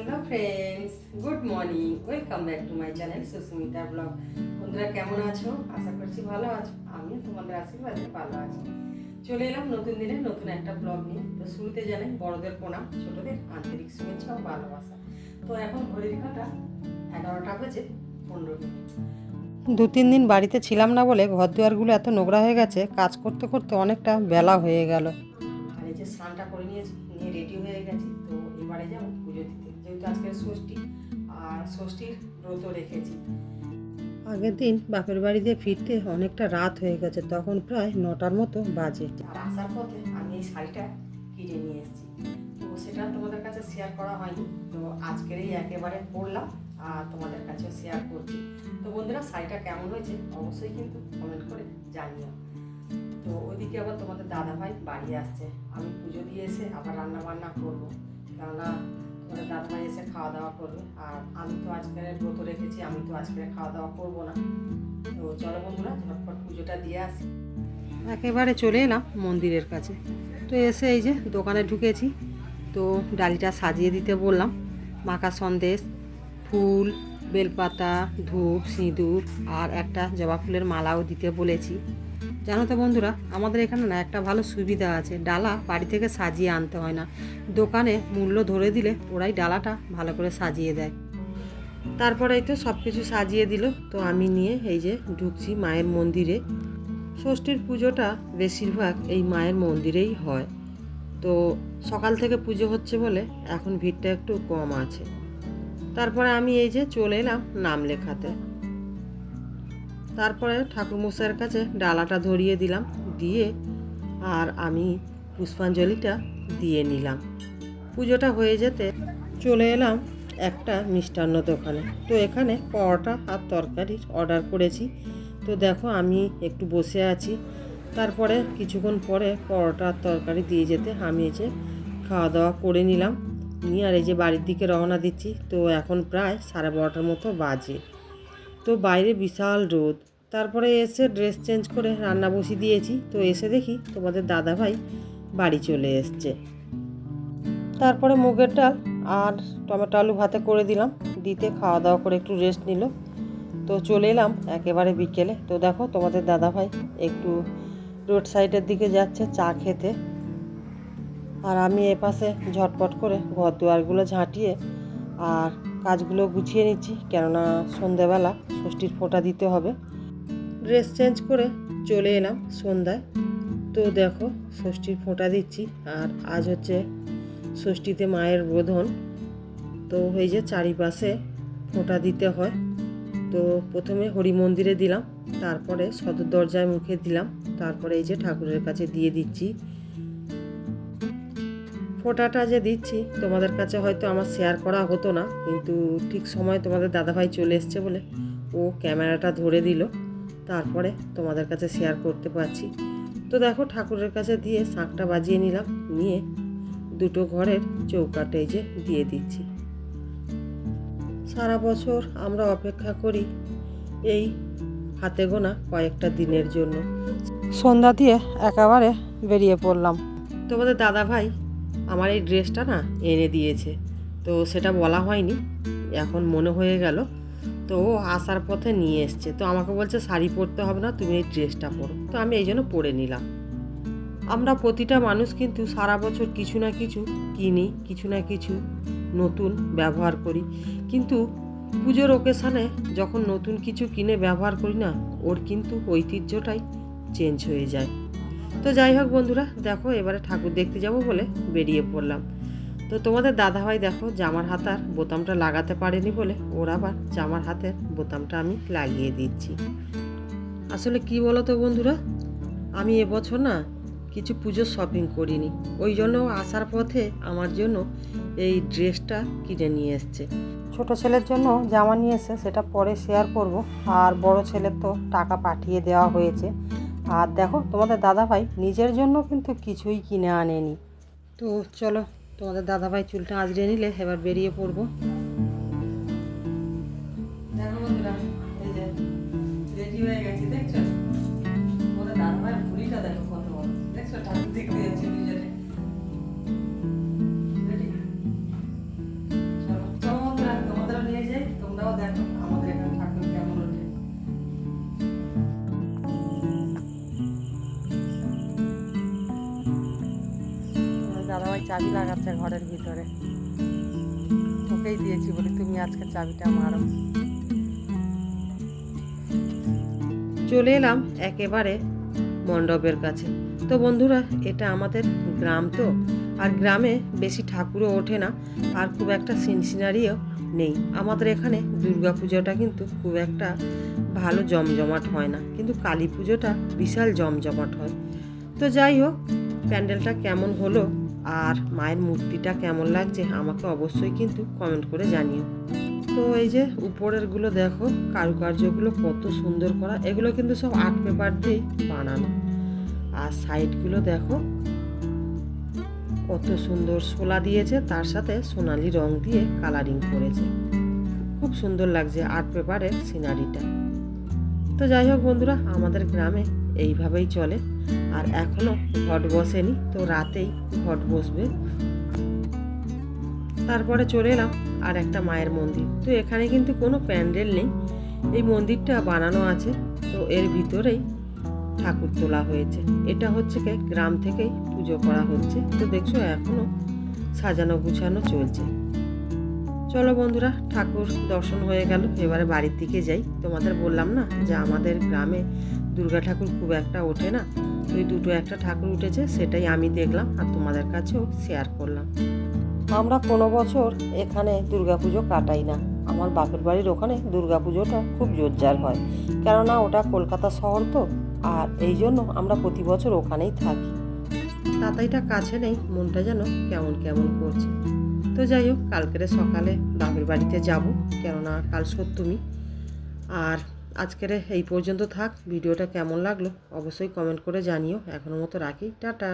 Hello friends good morning welcome back to my channel Susmita blog বন্ধুরা, কেমন আছো? আশা করছি ভালো আছো। আমিও তোমাদের আশীর্বাদে ভালো আছি। চলে এলাম নতুন দিনে নতুন একটা ব্লগ নিয়ে। তো শুরুতে জানাই, বড়দের প্রণাম, ছোটদের আন্তরিক শুভেচ্ছা ও ভালোবাসা। তো এখন ঘড়ির কাটা এগারোটা বাজে পনেরো মিনিট। দু তিন দিন বাড়িতে ছিলাম না বলে ঘর দুয়ারগুলো এত নোংরা হয়ে গেছে, কাজ করতে করতে অনেকটা বেলা হয়ে গেল। যে স্নানটা করে নিয়েছি নিয়ে রেডি হয়ে গেছি তো এবারে যাব পুজো দিতে। যেহেতু আজকে ষষ্ঠী আর ষষ্ঠীর ব্রত রেখেছি। আগের দিন বাপের বাড়ি দিয়ে ফিরতে অনেকটা রাত হয়ে গেছে তখন প্রায় নটার মতো বাজে। আর আসার পথে আমি এই শাড়িটা কিনে নিয়ে এসেছি। তো সেটা তোমাদের কাছে শেয়ার করা হয়নি। তো আজকেরই একেবারে পড়লাম আর তোমাদের কাছে শেয়ার করছি। তো বন্ধুরা শাড়িটা কেমন হয়েছে অবশ্যই কিন্তু কমেন্ট করে জানিও। তো ওইদিকে আবার তোমাদের দাদা ভাই বাড়ি আসছে। আমি পুজো দিয়ে এসে আবার রান্না বান্না করব। কেননা তোমাদের দাদা ভাই এসে খাওয়া দাওয়া করবে। আর আমি তো আজকে ব্রত রেখেছি, আমি তো আজকে খাওয়া দাওয়া করব না। তো চলো বন্ধুরা, ঝটপট পুজোটা দিয়ে আসি। একেবারে চলে এলাম মন্দিরের কাছে। তো এসে এই যে দোকানে ঢুকেছি। তো ডালিটা সাজিয়ে দিতে বললাম। মাখা সন্দেশ, ফুল, বেলপাতা, ধূপ, সিঁদুর আর একটা জবা ফুলের মালাও দিতে বলেছি। জানো তো বন্ধুরা, আমাদের এখানে না একটা ভালো সুবিধা আছে। ডালা বাড়ি থেকে সাজিয়ে আনতে হয় না। দোকানে মূল্য ধরে দিলে ওরাই ডালাটা ভালো করে সাজিয়ে দেয়। তারপরেই তো সব কিছু সাজিয়ে দিল। তো আমি নিয়ে এই যে ঢুকছি মায়ের মন্দিরে। ষষ্ঠীর পুজোটা বেশিরভাগ এই মায়ের মন্দিরেই হয়। তো সকাল থেকে পুজো হচ্ছে বলে এখন ভিড়টা একটু কম আছে। তারপরে আমি এই যে চলে এলাম নাম লেখাতে। তারপরে ঠাকুরমশাইয়ের কাছে ডালাটা ধরিয়ে দিলাম, দিয়ে আর আমি পুষ্পাঞ্জলিটা দিয়ে নিলাম। পুজোটা হয়ে যেতে চলে এলাম একটা মিষ্টান্ন দোকানে। তো এখানে পরোটা আর তরকারির অর্ডার করেছি। তো দেখো আমি একটু বসে আছি। তারপরে কিছুক্ষণ পরে পরোটা আর তরকারি দিয়ে যেতে আমি যে খাওয়া দাওয়া করে নিলাম। নিয়ে আর এই যে বাড়ির দিকে রওনা দিচ্ছি। তো এখন প্রায় সাড়ে বারোটার মতো বাজে। তো বাইরে বিশাল রোদ। তারপরে এসে ড্রেস চেঞ্জ করে রান্না বসিয়ে দিয়েছি। তো এসে দেখি তোমাদের দাদা ভাই বাড়ি চলে এসছে। তারপরে মুগের ডাল আর টমেটো আলু ভাতে করে দিলাম। দিতে খাওয়া দাওয়া করে একটু রেস্ট নিল। তো চলে এলাম একেবারে বিকেলে। তো দেখো তোমাদের দাদা ভাই একটু রোড সাইডের দিকে যাচ্ছে চা খেতে। আর আমি এপাশে ঝটপট করে ঘর দুয়ারগুলো ঝাঁটিয়ে আর কাজগুলো গুছিয়ে নিচ্ছি। কেননা সন্ধেবেলা ষষ্ঠীর ফোঁটা দিতে হবে। ড্রেস চেঞ্জ করে চলে এলাম সন্ধ্যায়। তো দেখো, ষষ্ঠীর ফোঁটা দিচ্ছি, আর আজ হচ্ছে ষষ্ঠীতে মায়ের বোধন তো এই যে চারিপাশে ফোঁটা দিতে হয়। তো প্রথমে হরি মন্দিরে দিলাম, তারপরে সদর দরজায় মুখে দিলাম, তারপরে এই যে ঠাকুরের কাছে দিয়ে দিচ্ছি। ফোটাটা যে দিচ্ছি, তোমাদের কাছে হয়তো আমার শেয়ার করা হতো না, কিন্তু ঠিক সময় তোমাদের দাদাভাই চলে এসছে বলে ও ক্যামেরাটা ধরে দিল। তারপরে তোমাদের কাছে শেয়ার করতে পারছি। তো দেখো ঠাকুরের কাছে দিয়ে শাঁখটা বাজিয়ে নিলাম, নিয়ে দুটো ঘরের চৌকাটে এই যে দিয়ে দিচ্ছি। সারা বছর আমরা অপেক্ষা করি এই হাতে গোনা কয়েকটা দিনের জন্য। সন্ধ্যা দিয়ে একেবারে বেরিয়ে পড়লাম। তোমাদের দাদা ভাই আমার এই ড্রেসটা না এনে দিয়েছে, তো সেটা বলা হয়নি, এখন মনে হয়ে গেল তো ও আসার পথে নিয়ে এসছে। তো আমাকে বলছে, শাড়ি পরতে হবে না, তুমি এই ড্রেসটা পরো। তো আমি এই জন্য পরে নিলাম। আমরা প্রতিটা মানুষ কিন্তু সারা বছর কিছু না কিছু কিনি, কিছু না কিছু নতুন ব্যবহার করি। কিন্তু পুজোর ওকেশানে যখন নতুন কিছু কিনে ব্যবহার করি না, ওর কিন্তু ঐতিহ্যটাই চেঞ্জ হয়ে যায়। তো যাই হোক বন্ধুরা, দেখো এবারে ঠাকুর দেখতে যাব বলে বেরিয়ে পড়লাম। তো তোমাদের দাদাভাই দেখো জামার হাতার বোতামটা লাগাতে পারেনি বলে ওর আবার জামার হাতের বোতামটা আমি লাগিয়ে দিচ্ছি। আসলে কি বলো তো বন্ধুরা, আমি এবছর না কিছু পুজোর শপিং করিনি। ওই জন্য আসার পথে আমার জন্য এই ড্রেসটা কিনে নিয়ে এসছে। ছোট ছেলের জন্য জামা নিয়ে এসে সেটা পরে শেয়ার করব। আর বড় ছেলের তো টাকা পাঠিয়ে দেওয়া হয়েছে। আর দেখো তোমাদের দাদাভাই নিজের জন্য কিন্তু কিছুই কিনে আনেনি। তো চলো তোমাদের দাদাভাই চুলটা আজরে নিলে এবার বেরিয়ে পড়ব। দেখো বন্ধুরা, এই যে রেডি হয়ে গেছে, দেখছ? চাবি লাগাচ্ছে ঘরের ভিতরে। ওকেই দিয়েছি বলি তুমি আজকে চাবিটা মারো। চলে এলাম একেবারে মণ্ডপের কাছে। তো বন্ধুরা, এটা আমাদের গ্রাম তো, আর গ্রামে বেশি ঠাকুরও ওঠে না, আর খুব একটা সিনসিনারিও নেই। আমাদের এখানে দুর্গা পুজোটা কিন্তু খুব একটা ভালো জমজমাট হয় না, কিন্তু কালী পুজোটা বিশাল জমজমাট হয়। তো যাই হোক, প্যান্ডেলটা কেমন হলো আর মায়ের মূর্তিটা কেমন লাগছে আমাকে অবশ্যই কিন্তু কমেন্ট করে জানিও। তো এই যে উপরেরগুলো দেখো, কারুকার্যগুলো কত সুন্দর করা, এগুলো কিন্তু সব আর্ট পেপার দিয়েই বানানো। আর সাইডগুলো দেখো, কত সুন্দর সোলা দিয়েছে, তার সাথে সোনালি রং দিয়ে কালারিং করেছে। খুব সুন্দর লাগছে আর্ট পেপারের সিনারিটা তো যাই হোক বন্ধুরা, আমাদের গ্রামে এইভাবেই চলে। আর এখনও ঘট বসেনি, তো রাতেই ঘট বসবে। তারপরে চলে এলাম আর একটা মায়ের মন্দির। তো এখানে কিন্তু কোনো প্যান্ডেল নেই, এই মন্দিরটা বানানো আছে। তো এর ভিতরেই ঠাকুর তোলা হয়েছে। এটা হচ্ছে গ্রাম থেকেই পুজো করা হচ্ছে। তো দেখছ এখনও সাজানো গুছানো চলছে। চলো বন্ধুরা, ঠাকুর দর্শন হয়ে গেল। এবারে বাড়ির দিকে যাই। তোমাদের বললাম না যে আমাদের গ্রামে দুর্গা ঠাকুর খুব একটা ওঠে না। ওই দুটো একটা ঠাকুর উঠেছে, সেটাই আমি দেখলাম আর তোমাদের কাছেও শেয়ার করলাম। আমরা কোনো বছর এখানে দুর্গাপুজো কাটাই না। আমার বাপের বাড়ির ওখানে দুর্গাপুজোটা খুব জোরজার হয়। কেননা ওটা কলকাতা শহর তো, আর এই জন্য আমরা প্রতি বছর ওখানেই থাকি। তাতাইটা কাছে নেই, মনটা যেন কেমন কেমন করছে। তো যাই হোক, কালকের সকালে বাপের বাড়িতে যাব, কেননা কাল সপ্তমী। আর আজকের এই পর্যন্ত থাক, ভিডিওটা কেমন লাগল অবশ্যই কমেন্ট করে জানিও। এখনও মতো রাখি, টাটা।